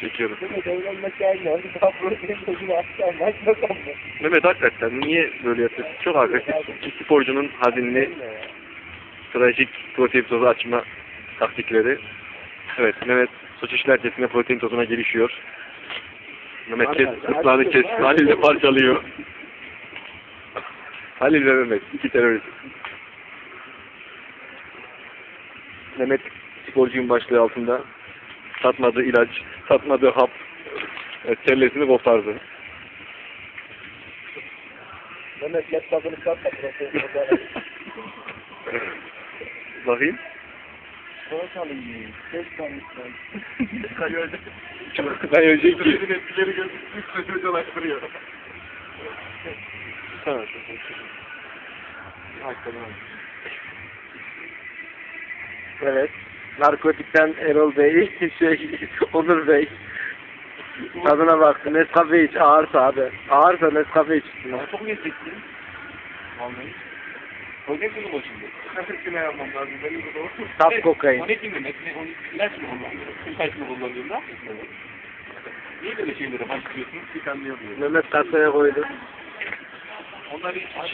Çekiyorum. Mehmet evlenmek hakikaten niye böyle yapıyorsun? Çok agresif. Bir sporcunun hazinli, trajik protein tozu açma taktikleri. Evet, Mehmet suç işlercesine protein tozuna girişiyor. Mehmet kes, ıslağını kes, Halil de parçalıyor. Halil ve Mehmet, iki terörist. Mehmet sporcuyun başlığı altında satmadığı ilaç, satmadığı hap, evet, kellesini kopardı. Mehmet laptopunu satma tozu. Bakayım. Sonra çalayım. Ses çalmışlar. Ben önceki... etkileri gözükmüş. Sözü dolaştırıyor. Ha. Evet. Narkotikten Erol Bey, şey, Onur Bey. Tadına baktı. Nescafe iç. Ağırsa abi. Ağırsa Nescafe iç. Çok lezzetli. Vallahi. Protein tozu mu şimdi? Kime yapmam lazım? Benim doğru. Evet, Saf kokain. O ne kim demek? Ne, onu ilaç mı kullanıyor? İlaç mı kullanıyor da? Niye böyle şeylere başlıyorsun? Hiç anlayamıyorum. Mehmet kasaya koydu. Onları hiç